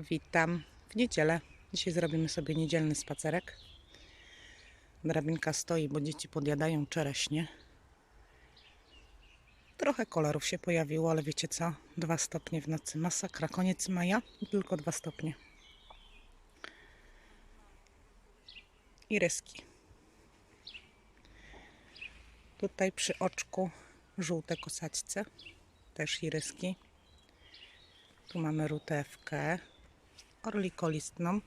Witam w niedzielę. Dzisiaj zrobimy sobie niedzielny spacerek. Drabinka stoi, bo dzieci podjadają czereśnie. Trochę kolorów się pojawiło, ale wiecie co? Dwa stopnie w nocy. Masakra. Koniec maja i tylko dwa stopnie. Iryski. Tutaj przy oczku żółte kosaćce. Też iryski. Tu mamy rutewkę orlikolistną.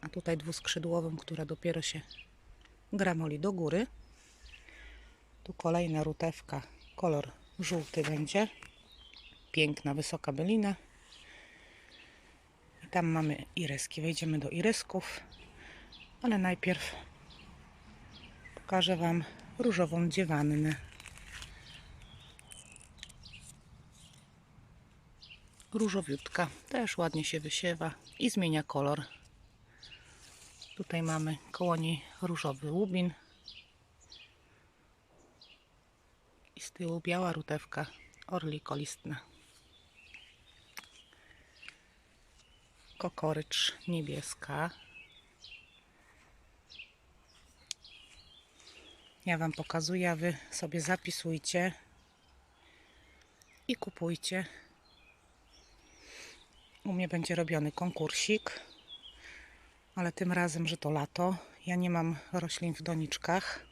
A tutaj dwuskrzydłową, która dopiero się gramoli do góry. Tu kolejna rutewka, kolor żółty będzie. Piękna, wysoka bylina. I tam mamy iryski. Wejdziemy do irysków, ale najpierw pokażę Wam różową dziewannę. Różowiutka. Też ładnie się wysiewa i zmienia kolor. Tutaj mamy koło niej różowy łubin. I z tyłu biała rutewka orlikolistna. Kokorycz niebieska. Ja Wam pokazuję, a Wy sobie zapisujcie i kupujcie. U mnie będzie robiony konkursik, ale tym razem, że to lato. Ja nie mam roślin w doniczkach.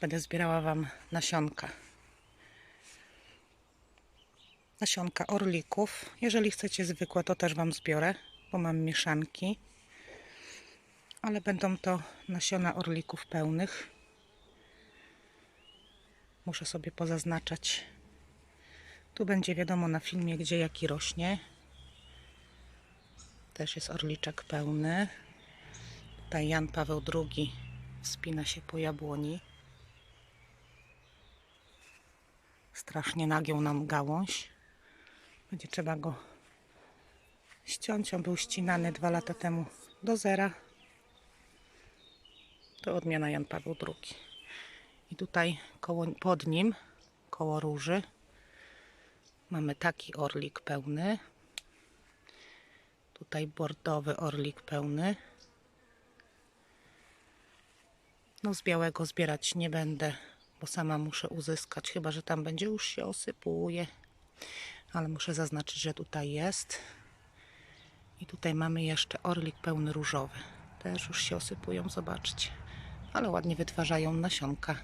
Będę zbierała Wam nasionka. Nasionka orlików. Jeżeli chcecie zwykłe, to też Wam zbiorę, bo mam mieszanki. Ale będą to nasiona orlików pełnych. Muszę sobie pozaznaczać. Tu będzie wiadomo na filmie, gdzie jaki rośnie. Też jest orliczek pełny. Tutaj Jan Paweł II wspina się po jabłoni. Strasznie nagiął nam gałąź. Będzie trzeba go ściąć. On był ścinany dwa lata temu do zera. To odmiana Jan Paweł II. I tutaj koło, pod nim, koło róży, mamy taki orlik pełny. Tutaj bordowy orlik pełny. No z białego zbierać nie będę, bo sama muszę uzyskać, chyba że tam będzie już się osypuje. Ale muszę zaznaczyć, że tutaj jest. I tutaj mamy jeszcze orlik pełny różowy. Też już się osypują, zobaczcie. Ale ładnie wytwarzają nasionka.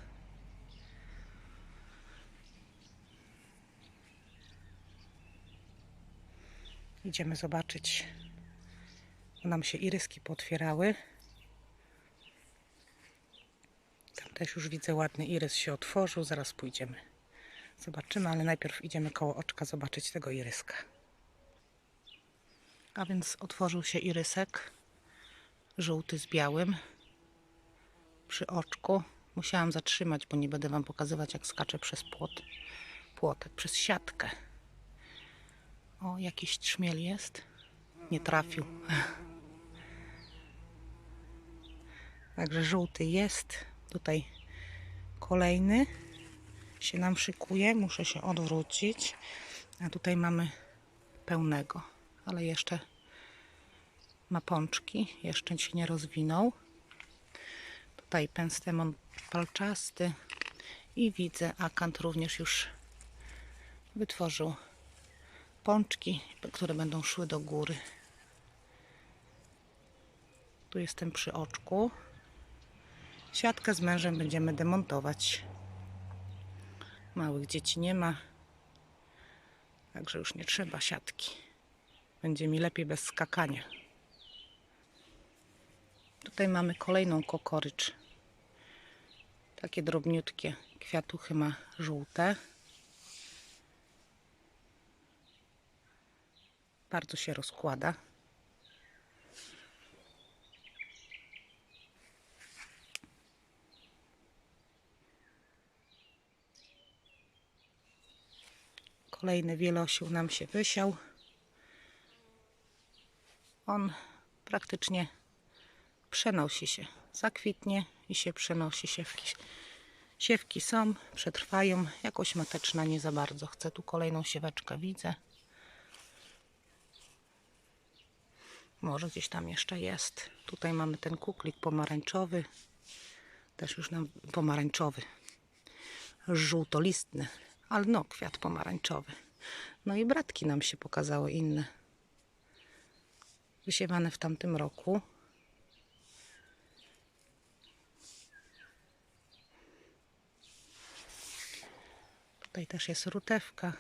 Idziemy zobaczyć. Nam się iryski potwierały. Tam też już widzę ładny irys się otworzył. Zaraz pójdziemy. Zobaczymy, ale najpierw idziemy koło oczka zobaczyć tego iryska. A więc otworzył się irysek. Żółty z białym. Przy oczku. Musiałam zatrzymać, bo nie będę Wam pokazywać jak skacze przez płot. Płotek, przez siatkę. O, jakiś trzmiel jest. Nie trafił. Także żółty jest. Tutaj kolejny się nam szykuje. Muszę się odwrócić. A tutaj mamy pełnego, ale jeszcze ma pączki. Jeszcze się nie rozwinął. Tutaj penstemon palczasty. I widzę, akant również już wytworzył pączki, które będą szły do góry. Tu jestem przy oczku. Siatkę z mężem będziemy demontować. Małych dzieci nie ma. Także już nie trzeba siatki. Będzie mi lepiej bez skakania. Tutaj mamy kolejną kokorycz. Takie drobniutkie kwiatuchy ma żółte. Bardzo się rozkłada. Kolejny wielosił nam się wysiał. On praktycznie przenosi się. Zakwitnie i się przenosi. Siewki, siewki są, przetrwają. Jakoś mateczna nie za bardzo. Chcę tu kolejną sieweczkę, widzę. Może gdzieś tam jeszcze jest. Tutaj mamy ten kuklik pomarańczowy. Też już nam pomarańczowy. Żółtolistny. Ale no, kwiat pomarańczowy. No i bratki nam się pokazały inne. Wysiewane w tamtym roku. Tutaj też jest rutewka.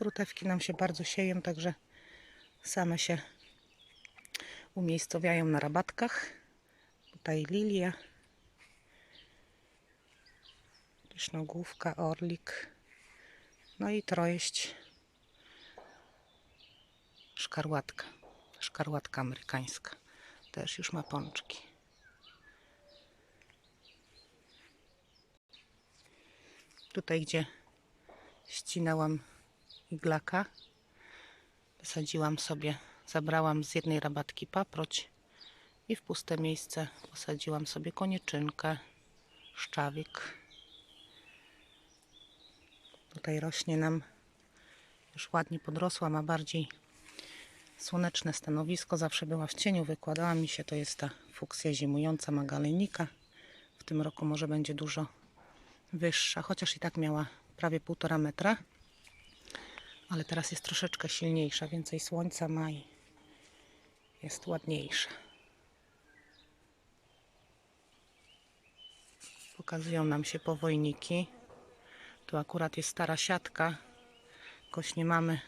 Rutewki nam się bardzo sieją, także same się umiejscowiają na rabatkach. Tutaj lilia. Kisznogłówka, orlik. No i trojeść. Szkarłatka. Szkarłatka amerykańska. Też już ma pączki. Tutaj, gdzie ścinałam iglaka, wysadziłam sobie, zabrałam z jednej rabatki paproć i w puste miejsce posadziłam sobie konieczynkę, szczawik. Tutaj rośnie nam, już ładnie podrosła, ma bardziej słoneczne stanowisko. Zawsze była w cieniu, wykładała mi się. To jest ta fuksja zimująca magalynika. W tym roku może będzie dużo wyższa, chociaż i tak miała prawie półtora metra. Ale teraz jest troszeczkę silniejsza, więcej słońca ma i jest ładniejsza. Pokazują nam się powojniki. Tu akurat jest stara siatka. Jakoś nie mamy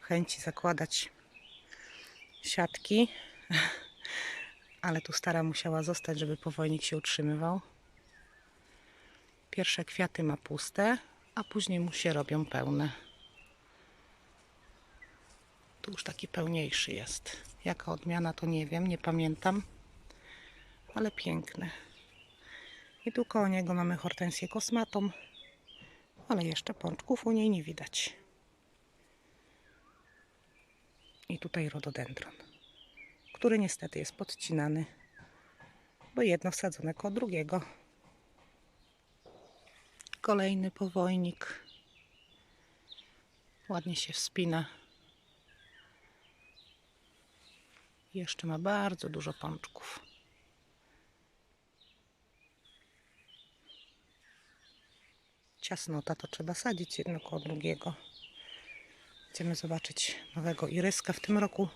chęci zakładać siatki. Ale tu stara musiała zostać, żeby powojnik się utrzymywał. Pierwsze kwiaty ma puste, a później mu się robią pełne. Tu już taki pełniejszy jest. Jaka odmiana to nie wiem, nie pamiętam. Ale piękny. I tu koło niego mamy hortensję kosmatą. Ale jeszcze pączków u niej nie widać. I tutaj rododendron, który niestety jest podcinany, bo jedno wsadzone koło drugiego. Kolejny powojnik. Ładnie się wspina. Jeszcze ma bardzo dużo pączków. Ciasnota to trzeba sadzić jedno koło drugiego. Chcemy zobaczyć nowego iryska w tym roku.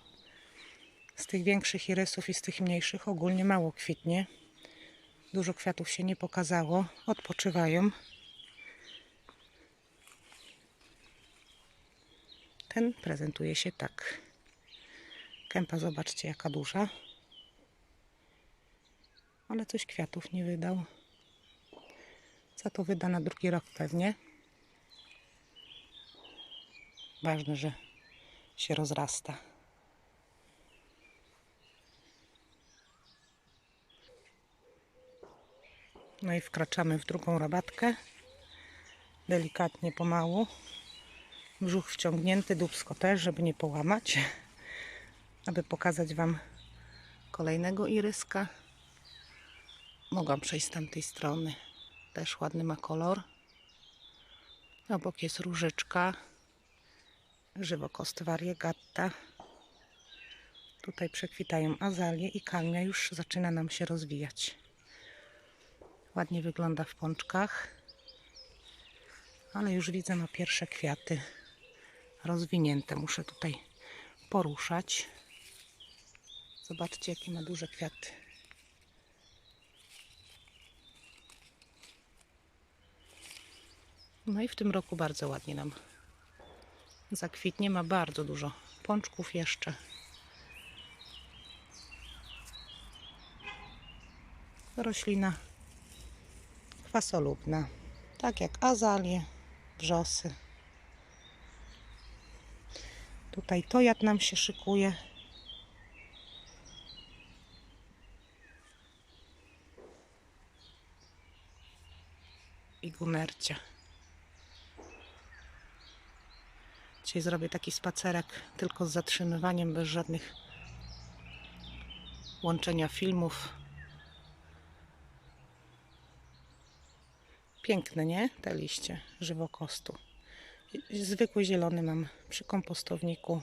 Z tych większych irysów i z tych mniejszych ogólnie mało kwitnie. Dużo kwiatów się nie pokazało. Odpoczywają. Ten prezentuje się tak. Kępa, zobaczcie, jaka duża. Ale coś kwiatów nie wydał. Co to wyda na drugi rok pewnie. Ważne, że się rozrasta. No i wkraczamy w drugą rabatkę. Delikatnie, pomału. Brzuch wciągnięty, dubsko też, żeby nie połamać. Aby pokazać Wam kolejnego iryska. Mogłam przejść z tamtej strony. Też ładny ma kolor. Obok jest różyczka. Żywokost variegata. Tutaj przekwitają azalie i kalmia już zaczyna nam się rozwijać. Ładnie wygląda w pączkach. Ale już widzę ma pierwsze kwiaty rozwinięte. Muszę tutaj poruszać. Zobaczcie, jakie ma duże kwiaty. No i w tym roku bardzo ładnie nam zakwitnie. Ma bardzo dużo pączków jeszcze. Roślina kwasolubna, tak jak azalie, wrzosy. Tutaj tojat nam się szykuje. I gumercia. Dzisiaj zrobię taki spacerek tylko z zatrzymywaniem, bez żadnych łączenia filmów. Piękne, nie? Te liście żywokostu. Zwykły zielony mam przy kompostowniku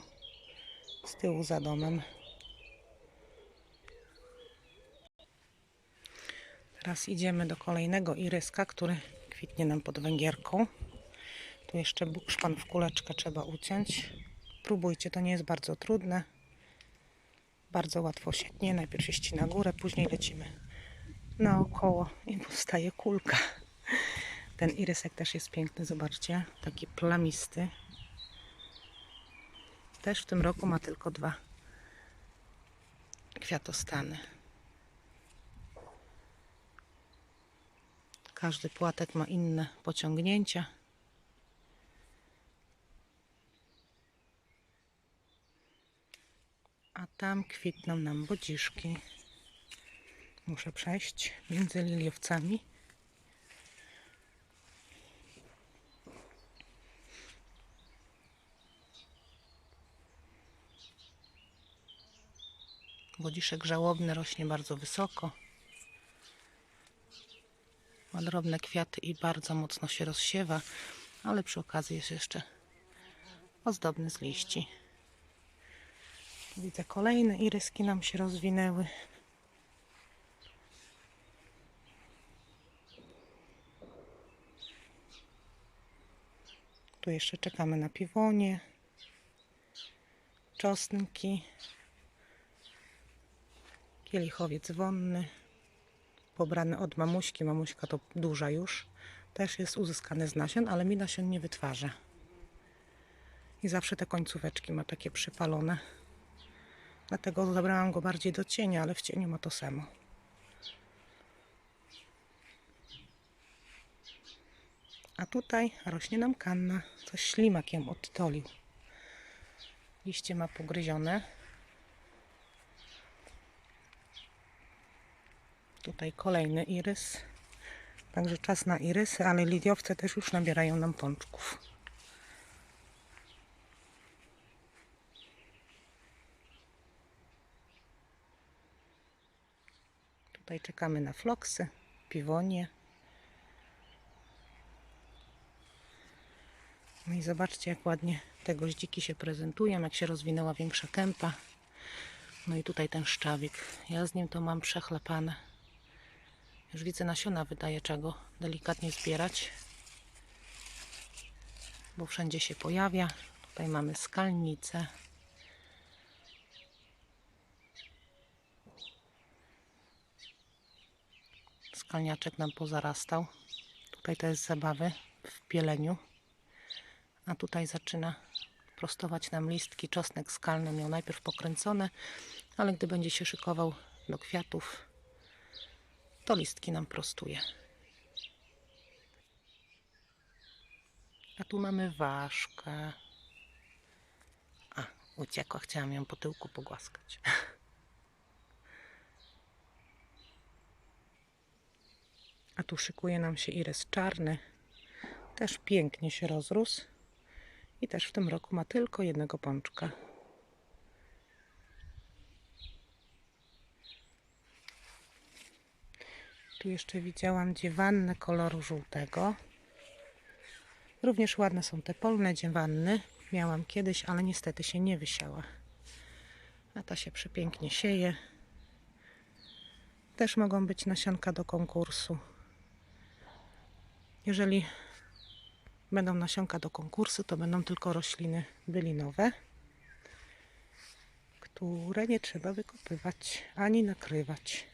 z tyłu za domem. Teraz idziemy do kolejnego iryska, który kwitnie nam pod węgierką. Tu jeszcze bukszpan w kuleczkę trzeba uciąć. Próbujcie, to nie jest bardzo trudne. Bardzo łatwo się tnie. Najpierw się ścina górę, później lecimy naokoło i powstaje kulka. Ten irysek też jest piękny, zobaczcie. Taki plamisty. Też w tym roku ma tylko dwa kwiatostany. Każdy płatek ma inne pociągnięcia. A tam kwitną nam bodziszki. Muszę przejść między liliowcami. Bodziszek żałobny rośnie bardzo wysoko. Ma drobne kwiaty i bardzo mocno się rozsiewa, ale przy okazji jest jeszcze ozdobny z liści. Widzę kolejne iryski nam się rozwinęły. Tu jeszcze czekamy na piwonie, czosnki, kielichowiec wonny, pobrany od mamuśki. Mamuśka to duża już. Też jest uzyskany z nasion, ale mi nasion nie wytwarza. I zawsze te końcóweczki ma takie przypalone. Dlatego zabrałam go bardziej do cienia, ale w cieniu ma to samo. A tutaj rośnie nam kanna. Coś ślimak ją odtolił. Liście ma pogryzione. Tutaj kolejny irys. Także czas na irysy, ale lidiowce też już nabierają nam pączków. Tutaj czekamy na floksy, piwonie. No i zobaczcie, jak ładnie te goździki się prezentują, jak się rozwinęła większa kępa. No i tutaj ten szczawik. Ja z nim to mam przechlepane. Już widzę nasiona wydaje czego delikatnie zbierać. Bo wszędzie się pojawia. Tutaj mamy skalnicę. Skalniaczek nam pozarastał. Tutaj to jest zabawy w pieleniu. A tutaj zaczyna prostować nam listki. Czosnek skalny miał najpierw pokręcone, ale gdy będzie się szykował do kwiatów, to listki nam prostuje. A tu mamy ważkę. A, uciekła. Chciałam ją po tyłku pogłaskać. tu szykuje nam się irys czarny. Też pięknie się rozrósł. I też w tym roku ma tylko jednego pączka. Tu jeszcze widziałam dziewanny koloru żółtego. Również ładne są te polne dziewanny. Miałam kiedyś, ale niestety się nie wysiała. A ta się przepięknie sieje. Też mogą być nasionka do konkursu. Jeżeli będą nasionka do konkursu, to będą tylko rośliny bylinowe, które nie trzeba wykopywać ani nakrywać.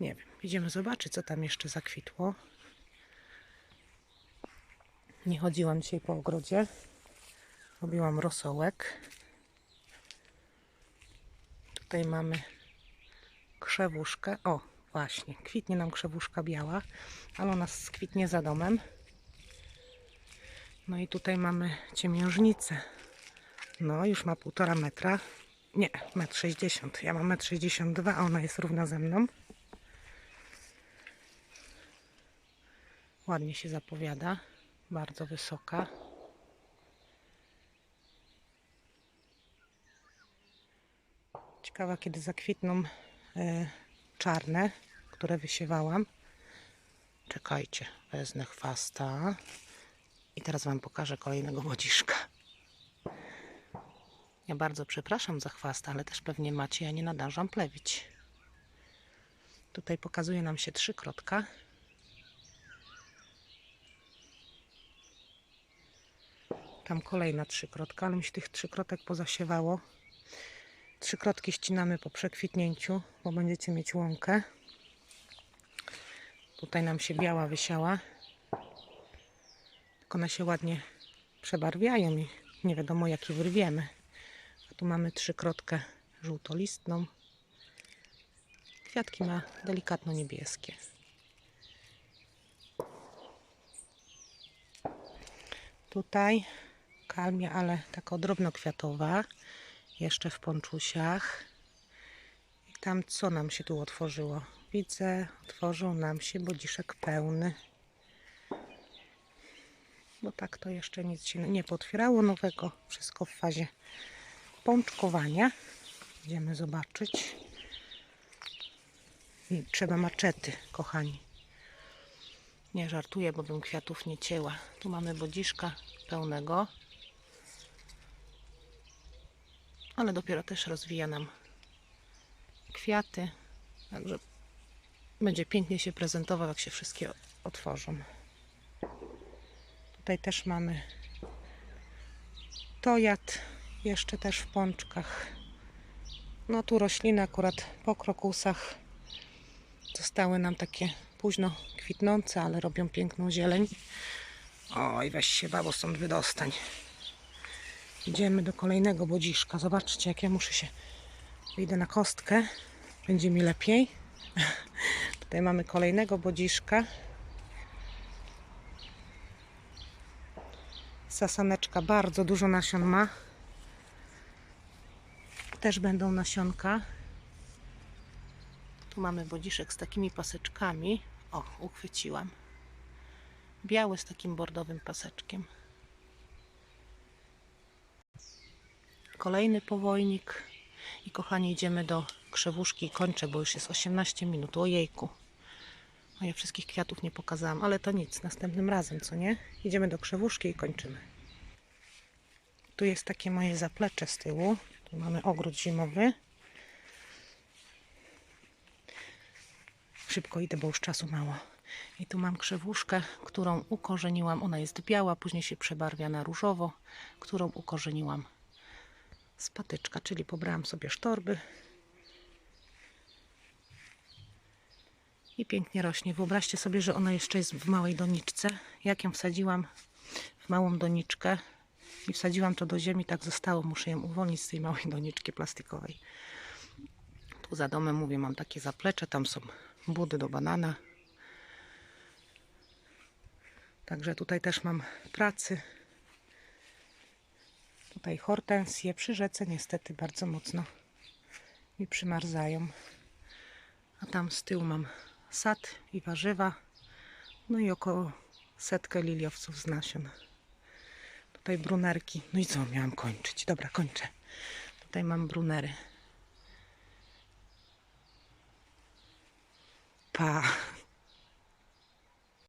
Nie wiem, idziemy zobaczyć, co tam jeszcze zakwitło. Nie chodziłam dzisiaj po ogrodzie. Robiłam rosołek. Tutaj mamy krzewuszkę. O, właśnie, kwitnie nam krzewuszka biała, ale ona kwitnie za domem. No i tutaj mamy ciemiężnicę. No, już ma półtora metra. Nie, metr sześćdziesiąt. Ja mam metr sześćdziesiąt dwa, a ona jest równa ze mną. Ładnie się zapowiada. Bardzo wysoka. Ciekawa, kiedy zakwitną e, czarne, które wysiewałam. Czekajcie, wezmę chwasta. I teraz Wam pokażę kolejnego wodziszka. Ja bardzo przepraszam za chwast, ale też pewnie macie, ja nie nadarzam plewić. Tutaj pokazuje nam się trzykrotka. Tam kolejna trzykrotka, ale mi się tych trzykrotek pozasiewało. Trzykrotki ścinamy po przekwitnięciu, bo będziecie mieć łąkę. Tutaj nam się biała wysiała. Tylko one się ładnie przebarwiają i nie wiadomo jaki wyrwiemy. A tu mamy trzykrotkę żółtolistną. Kwiatki ma delikatno niebieskie. Tutaj kalmia, ale taka drobnokwiatowa. Jeszcze w ponczusiach. I tam co nam się tu otworzyło? Widzę, otworzył nam się bodziszek pełny. Bo tak to jeszcze nic się nie potwierało nowego. Wszystko w fazie pączkowania. Idziemy zobaczyć. I trzeba maczety, kochani. Nie żartuję, bo bym kwiatów nie cięła. Tu mamy bodziszka pełnego. Ale dopiero też rozwija nam kwiaty. Także będzie pięknie się prezentował, jak się wszystkie otworzą. Tutaj też mamy tojat, jeszcze też w pączkach. No tu rośliny akurat po krokusach zostały nam takie późno kwitnące, ale robią piękną zieleń. Oj, weź się babo stąd wydostań. Idziemy do kolejnego bodziszka. Zobaczcie, jak ja muszę się... Wyjdę na kostkę. Będzie mi lepiej. Tutaj mamy kolejnego bodziszka. Sasaneczka bardzo dużo nasion ma. Też będą nasionka. Tu mamy bodziszek z takimi paseczkami. O, uchwyciłam. Biały z takim bordowym paseczkiem. Kolejny powojnik. I kochani, idziemy do krzewuszki i kończę, bo już jest 18 minut. Ojejku. A ja wszystkich kwiatów nie pokazałam, ale to nic. Następnym razem, co nie? Idziemy do krzewuszki i kończymy. Tu jest takie moje zaplecze z tyłu. Tu mamy ogród zimowy. Szybko idę, bo już czasu mało. I tu mam krzewuszkę, którą ukorzeniłam. Ona jest biała, później się przebarwia na różowo, którą ukorzeniłam z patyczka, czyli pobrałam sobie sztorby i pięknie rośnie. Wyobraźcie sobie, że ona jeszcze jest w małej doniczce. Jak ją wsadziłam w małą doniczkę i wsadziłam to do ziemi, tak zostało. Muszę ją uwolnić z tej małej doniczki plastikowej. Tu za domem, mówię, mam takie zaplecze, tam są budy do banana. Także tutaj też mam pracy. Tutaj hortensje przy rzece niestety bardzo mocno mi przymarzają. A tam z tyłu mam sad i warzywa. No i około setkę liliowców z nasion. Tutaj brunerki. No i co miałam kończyć? Dobra, kończę. Tutaj mam brunery. Pa.